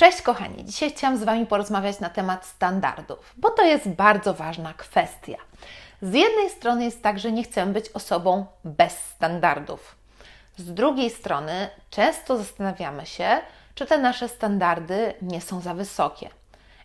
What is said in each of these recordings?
Cześć kochani, dzisiaj chciałam z Wami porozmawiać na temat standardów, bo to jest bardzo ważna kwestia. Z jednej strony jest tak, że nie chcemy być osobą bez standardów. Z drugiej strony często zastanawiamy się, czy te nasze standardy nie są za wysokie.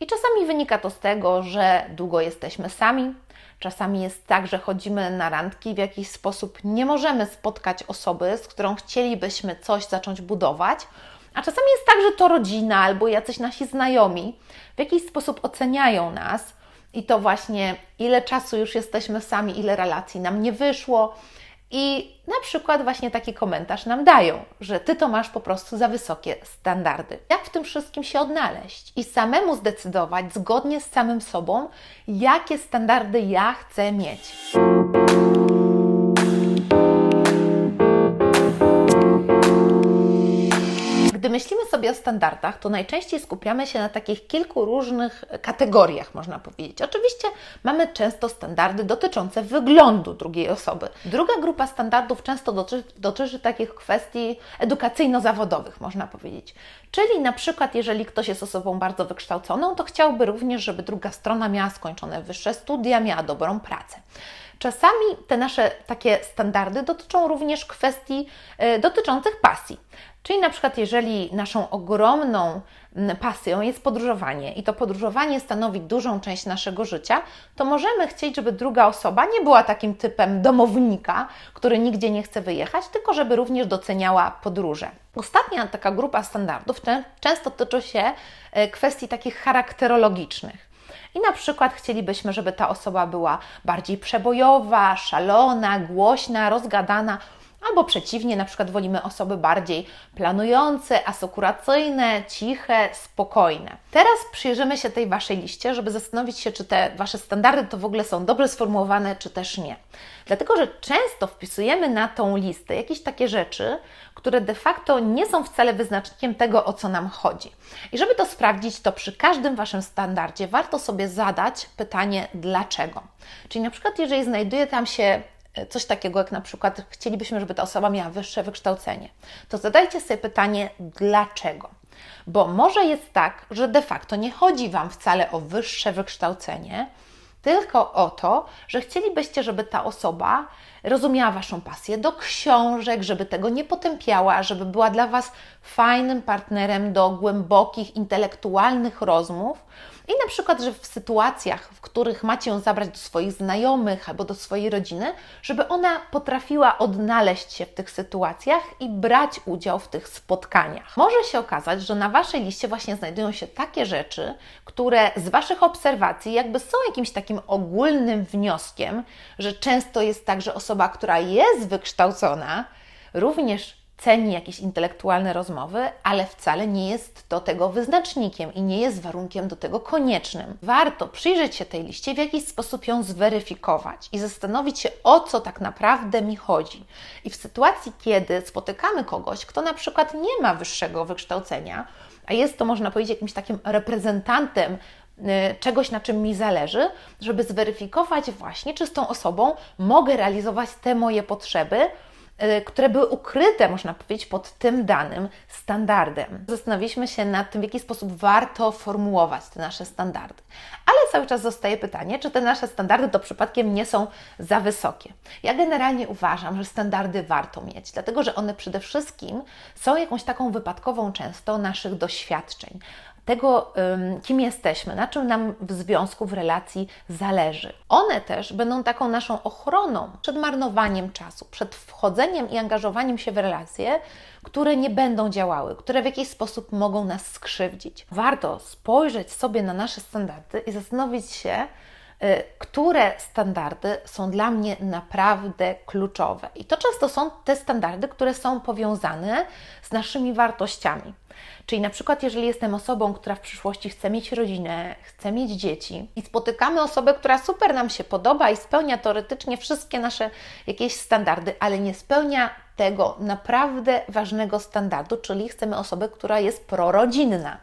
I czasami wynika to z tego, że długo jesteśmy sami, czasami jest tak, że chodzimy na randki, w jakiś sposób nie możemy spotkać osoby, z którą chcielibyśmy coś zacząć budować, a czasami jest tak, że to rodzina albo jacyś nasi znajomi w jakiś sposób oceniają nas i to właśnie ile czasu już jesteśmy sami, ile relacji nam nie wyszło. I na przykład właśnie taki komentarz nam dają, że ty to masz po prostu za wysokie standardy. Jak w tym wszystkim się odnaleźć i samemu zdecydować zgodnie z samym sobą, jakie standardy ja chcę mieć. Myślimy sobie o standardach, to najczęściej skupiamy się na takich kilku różnych kategoriach, można powiedzieć. Oczywiście mamy często standardy dotyczące wyglądu drugiej osoby. Druga grupa standardów często dotyczy, takich kwestii edukacyjno-zawodowych, można powiedzieć. Czyli na przykład, jeżeli ktoś jest osobą bardzo wykształconą, to chciałby również, żeby druga strona miała skończone wyższe studia, miała dobrą pracę. Czasami te nasze takie standardy dotyczą również kwestii y, dotyczących pasji. Czyli na przykład, jeżeli naszą ogromną pasją jest podróżowanie i to podróżowanie stanowi dużą część naszego życia, to możemy chcieć, żeby druga osoba nie była takim typem domownika, który nigdzie nie chce wyjechać, tylko żeby również doceniała podróże. Ostatnia taka grupa standardów często tyczy się e, kwestii takich charakterologicznych. I na przykład chcielibyśmy, żeby ta osoba była bardziej przebojowa, szalona, głośna, rozgadana, Albo przeciwnie, na przykład wolimy osoby bardziej planujące, asekuracyjne, ciche, spokojne. Teraz przyjrzymy się tej Waszej liście, żeby zastanowić się, czy te Wasze standardy to w ogóle są dobrze sformułowane, czy też nie. Dlatego, że często wpisujemy na tą listę jakieś takie rzeczy, które de facto nie są wcale wyznacznikiem tego, o co nam chodzi. I żeby to sprawdzić, to przy każdym Waszym standardzie warto sobie zadać pytanie dlaczego. Czyli na przykład, jeżeli znajduje tam się coś takiego jak na przykład chcielibyśmy, żeby ta osoba miała wyższe wykształcenie, to zadajcie sobie pytanie dlaczego. Bo może jest tak, że de facto nie chodzi Wam wcale o wyższe wykształcenie, tylko o to, że chcielibyście, żeby ta osoba rozumiała Waszą pasję do książek, żeby tego nie potępiała, żeby była dla Was fajnym partnerem do głębokich, intelektualnych rozmów. I na przykład, że w sytuacjach, których macie ją zabrać do swoich znajomych albo do swojej rodziny, żeby ona potrafiła odnaleźć się w tych sytuacjach i brać udział w tych spotkaniach. Może się okazać, że na Waszej liście właśnie znajdują się takie rzeczy, które z Waszych obserwacji jakby są jakimś takim ogólnym wnioskiem, że często jest tak, że osoba, która jest wykształcona, również ceni jakieś intelektualne rozmowy, ale wcale nie jest to tego wyznacznikiem i nie jest warunkiem do tego koniecznym. Warto przyjrzeć się tej liście, w jakiś sposób ją zweryfikować i zastanowić się, o co tak naprawdę mi chodzi. I w sytuacji, kiedy spotykamy kogoś, kto na przykład nie ma wyższego wykształcenia, a jest to, można powiedzieć, jakimś takim reprezentantem y, czegoś, na czym mi zależy, żeby zweryfikować właśnie, czy z tą osobą mogę realizować te moje potrzeby, które były ukryte, można powiedzieć, pod tym danym standardem. Zastanowiliśmy się nad tym, w jaki sposób warto formułować te nasze standardy. Ale cały czas zostaje pytanie, czy te nasze standardy to przypadkiem nie są za wysokie. Ja generalnie uważam, że standardy warto mieć, dlatego że one przede wszystkim są jakąś taką wypadkową często naszych doświadczeń tego, kim jesteśmy, na czym nam w związku, w relacji zależy. One też będą taką naszą ochroną przed marnowaniem czasu, przed wchodzeniem i angażowaniem się w relacje, które nie będą działały, które w jakiś sposób mogą nas skrzywdzić. Warto spojrzeć sobie na nasze standardy i zastanowić się, które standardy są dla mnie naprawdę kluczowe. I to często są te standardy, które są powiązane z naszymi wartościami. Czyli na przykład, jeżeli jestem osobą, która w przyszłości chce mieć rodzinę, chce mieć dzieci i spotykamy osobę, która super nam się podoba i spełnia teoretycznie wszystkie nasze jakieś standardy, ale nie spełnia tego naprawdę ważnego standardu, czyli chcemy osobę, która jest prorodzinna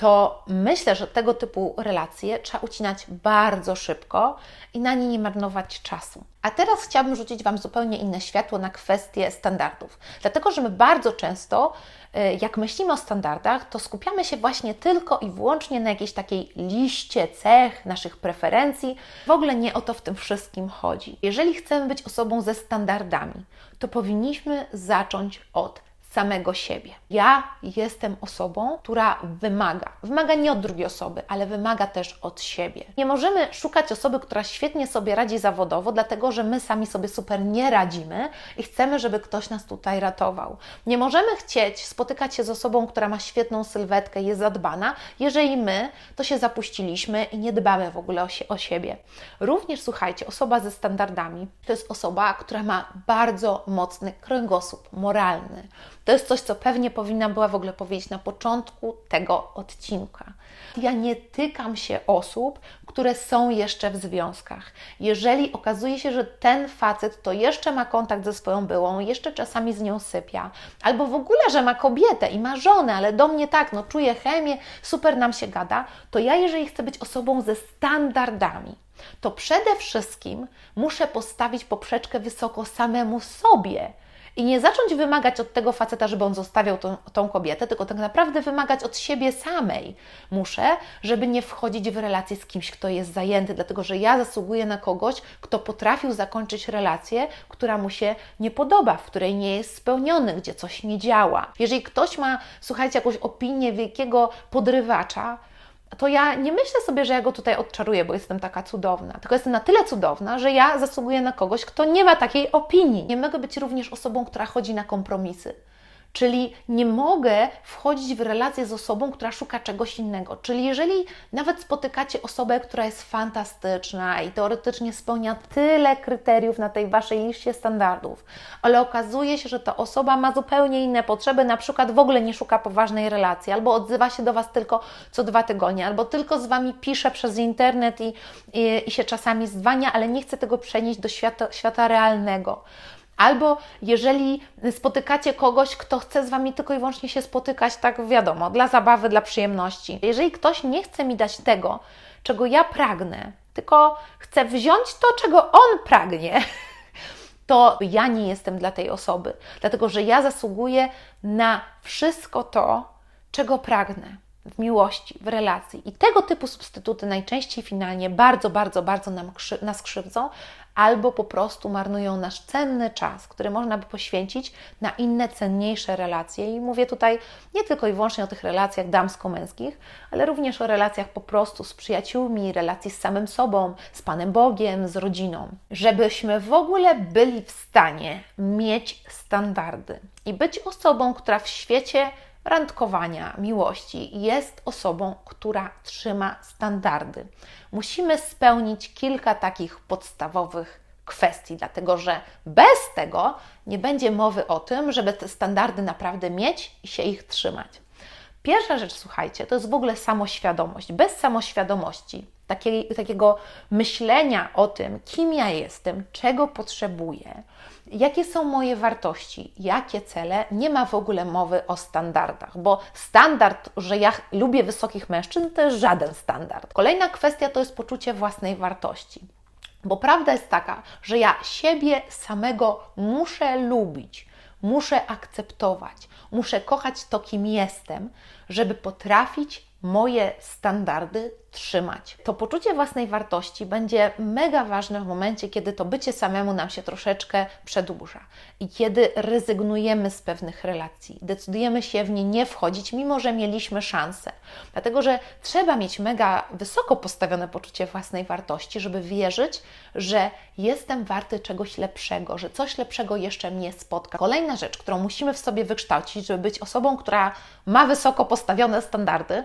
to myślę, że tego typu relacje trzeba ucinać bardzo szybko i na nie nie marnować czasu. A teraz chciałabym rzucić Wam zupełnie inne światło na kwestie standardów, dlatego że my bardzo często y, jak myślimy o standardach, to skupiamy się właśnie tylko i wyłącznie na jakiejś takiej liście cech, naszych preferencji. W ogóle nie o to w tym wszystkim chodzi. Jeżeli chcemy być osobą ze standardami, to powinniśmy zacząć od samego siebie. Ja jestem osobą, która wymaga. Wymaga nie od drugiej osoby, ale wymaga też od siebie. Nie możemy szukać osoby, która świetnie sobie radzi zawodowo, dlatego że my sami sobie super nie radzimy i chcemy, żeby ktoś nas tutaj ratował. Nie możemy chcieć spotykać się z osobą, która ma świetną sylwetkę, jest zadbana, jeżeli my to się zapuściliśmy i nie dbamy w ogóle o, sie o siebie. Również słuchajcie, osoba ze standardami to jest osoba, która ma bardzo mocny kręgosłup moralny. To jest coś, co pewnie powinna była w ogóle powiedzieć na początku tego odcinka. Ja nie tykam się osób, które są jeszcze w związkach. Jeżeli okazuje się, że ten facet to jeszcze ma kontakt ze swoją byłą, jeszcze czasami z nią sypia, albo w ogóle, że ma kobietę i ma żonę, ale do mnie tak, no czuje chemię, super nam się gada, to ja, jeżeli chcę być osobą ze standardami, to przede wszystkim muszę postawić poprzeczkę wysoko samemu sobie i nie zacząć wymagać od tego faceta, żeby on zostawiał tą, tą, kobietę, tylko tak naprawdę wymagać od siebie samej. Muszę, żeby nie wchodzić w relację z kimś, kto jest zajęty, dlatego że ja zasługuję na kogoś, kto potrafił zakończyć relację, która mu się nie podoba, w której nie jest spełniony, gdzie coś nie działa. Jeżeli ktoś ma, słuchajcie, jakąś opinię wielkiego podrywacza, to ja nie myślę sobie, że ja go tutaj odczaruję, bo jestem taka cudowna. Tylko jestem na tyle cudowna, że ja zasługuję na kogoś, kto nie ma takiej opinii. Nie mogę być również osobą, która chodzi na kompromisy. Czyli nie mogę wchodzić w relację z osobą, która szuka czegoś innego. Czyli jeżeli nawet spotykacie osobę, która jest fantastyczna i teoretycznie spełnia tyle kryteriów na tej waszej liście standardów, ale okazuje się, że ta osoba ma zupełnie inne potrzeby, na przykład w ogóle nie szuka poważnej relacji, albo odzywa się do was tylko co dwa tygodnie, albo tylko z wami pisze przez internet i, i, i się czasami zwania, ale nie chce tego przenieść do świata, świata realnego Albo jeżeli spotykacie kogoś, kto chce z Wami tylko i wyłącznie się spotykać, tak wiadomo, dla zabawy, dla przyjemności. Jeżeli ktoś nie chce mi dać tego, czego ja pragnę, tylko chce wziąć to, czego on pragnie, to ja nie jestem dla tej osoby, dlatego że ja zasługuję na wszystko to, czego pragnę w miłości, w relacji. I tego typu substytuty najczęściej finalnie bardzo, bardzo, bardzo nam, nas krzywdzą, albo po prostu marnują nasz cenny czas, który można by poświęcić na inne, cenniejsze relacje. I mówię tutaj nie tylko i wyłącznie o tych relacjach damsko-męskich, ale również o relacjach po prostu z przyjaciółmi, relacji z samym sobą, z Panem Bogiem, z rodziną. Żebyśmy w ogóle byli w stanie mieć standardy i być osobą, która w świecie randkowania, miłości jest osobą, która trzyma standardy. Musimy spełnić kilka takich podstawowych kwestii, dlatego że bez tego nie będzie mowy o tym, żeby te standardy naprawdę mieć i się ich trzymać. Pierwsza rzecz, słuchajcie, to jest w ogóle samoświadomość. Bez samoświadomości, takiej, takiego myślenia o tym, kim ja jestem, czego potrzebuję, jakie są moje wartości, jakie cele, nie ma w ogóle mowy o standardach, bo standard, że ja lubię wysokich mężczyzn, to jest żaden standard. Kolejna kwestia to jest poczucie własnej wartości. Bo prawda jest taka, że ja siebie samego muszę lubić, muszę akceptować, muszę kochać to, kim jestem, żeby potrafić moje standardy trzymać. To poczucie własnej wartości będzie mega ważne w momencie, kiedy to bycie samemu nam się troszeczkę przedłuża i kiedy rezygnujemy z pewnych relacji, decydujemy się w nie nie wchodzić, mimo że mieliśmy szansę. Dlatego, że trzeba mieć mega wysoko postawione poczucie własnej wartości, żeby wierzyć, że jestem warty czegoś lepszego, że coś lepszego jeszcze mnie spotka. Kolejna rzecz, którą musimy w sobie wykształcić, żeby być osobą, która ma wysoko postawione standardy,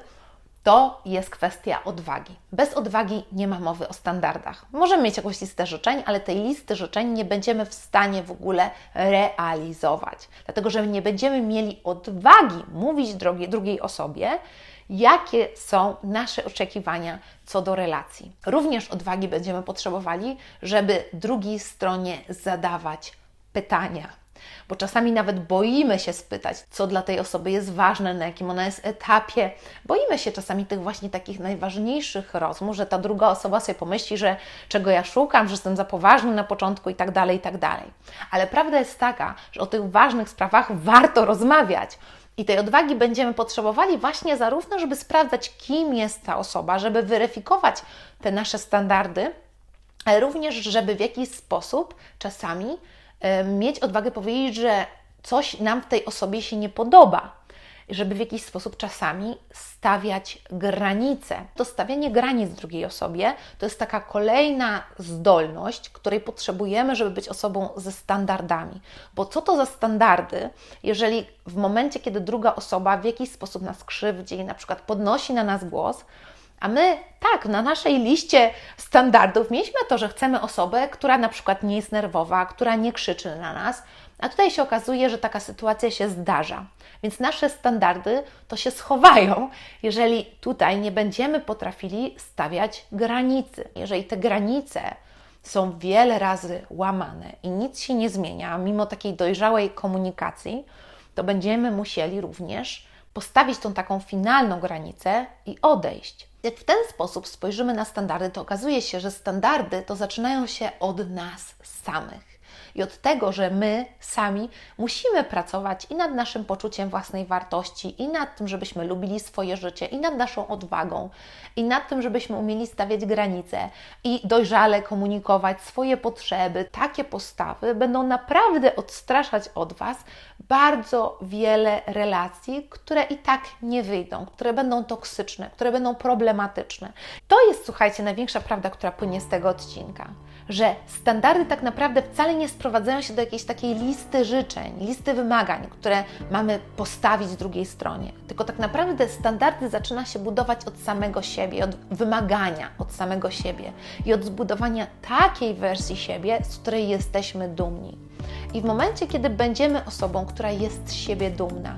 to jest kwestia odwagi. Bez odwagi nie ma mowy o standardach. Możemy mieć jakąś listę życzeń, ale tej listy życzeń nie będziemy w stanie w ogóle realizować, dlatego że nie będziemy mieli odwagi mówić drugiej osobie, jakie są nasze oczekiwania co do relacji. Również odwagi będziemy potrzebowali, żeby drugiej stronie zadawać pytania bo czasami nawet boimy się spytać, co dla tej osoby jest ważne, na jakim ona jest etapie. Boimy się czasami tych właśnie takich najważniejszych rozmów, że ta druga osoba sobie pomyśli, że czego ja szukam, że jestem za poważny na początku i tak dalej, i tak dalej. Ale prawda jest taka, że o tych ważnych sprawach warto rozmawiać I tej odwagi będziemy potrzebowali właśnie zarówno, żeby sprawdzać, kim jest ta osoba, żeby weryfikować te nasze standardy, ale również, żeby w jakiś sposób czasami mieć odwagę powiedzieć, że coś nam w tej osobie się nie podoba. Żeby w jakiś sposób czasami stawiać granice. To stawianie granic drugiej osobie to jest taka kolejna zdolność, której potrzebujemy, żeby być osobą ze standardami. Bo co to za standardy, jeżeli w momencie, kiedy druga osoba w jakiś sposób nas krzywdzi, na przykład podnosi na nas głos, a my tak, na naszej liście standardów mieliśmy to, że chcemy osobę, która na przykład nie jest nerwowa, która nie krzyczy na nas, a tutaj się okazuje, że taka sytuacja się zdarza. Więc nasze standardy to się schowają, jeżeli tutaj nie będziemy potrafili stawiać granicy. Jeżeli te granice są wiele razy łamane i nic się nie zmienia, mimo takiej dojrzałej komunikacji, to będziemy musieli również postawić tą taką finalną granicę i odejść. Jak w ten sposób spojrzymy na standardy, to okazuje się, że standardy to zaczynają się od nas samych i od tego, że my sami musimy pracować i nad naszym poczuciem własnej wartości, i nad tym, żebyśmy lubili swoje życie, i nad naszą odwagą, i nad tym, żebyśmy umieli stawiać granice i dojrzale komunikować swoje potrzeby. Takie postawy będą naprawdę odstraszać od Was bardzo wiele relacji, które i tak nie wyjdą, które będą toksyczne, które będą problematyczne. To jest, słuchajcie, największa prawda, która płynie z tego odcinka że standardy tak naprawdę wcale nie sprowadzają się do jakiejś takiej listy życzeń, listy wymagań, które mamy postawić drugiej stronie. Tylko tak naprawdę standardy zaczyna się budować od samego siebie, od wymagania od samego siebie i od zbudowania takiej wersji siebie, z której jesteśmy dumni. I w momencie, kiedy będziemy osobą, która jest z siebie dumna,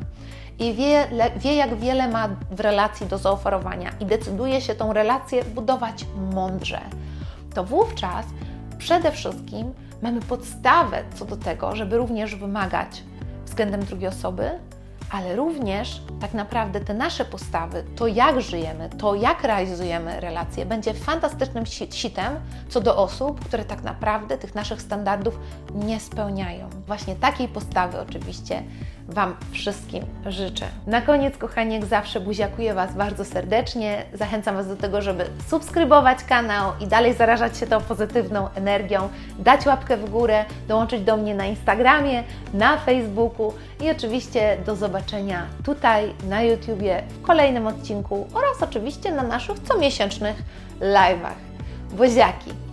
i wie, wie, jak wiele ma w relacji do zaoferowania i decyduje się tą relację budować mądrze, to wówczas przede wszystkim mamy podstawę co do tego, żeby również wymagać względem drugiej osoby, ale również tak naprawdę te nasze postawy, to jak żyjemy, to jak realizujemy relacje, będzie fantastycznym sitem co do osób, które tak naprawdę tych naszych standardów nie spełniają. Właśnie takiej postawy oczywiście Wam wszystkim życzę. Na koniec, kochani, jak zawsze buziakuję Was bardzo serdecznie. Zachęcam Was do tego, żeby subskrybować kanał i dalej zarażać się tą pozytywną energią, dać łapkę w górę, dołączyć do mnie na Instagramie, na Facebooku i oczywiście do zobaczenia tutaj na YouTubie w kolejnym odcinku oraz oczywiście na naszych comiesięcznych live'ach. Buziaki!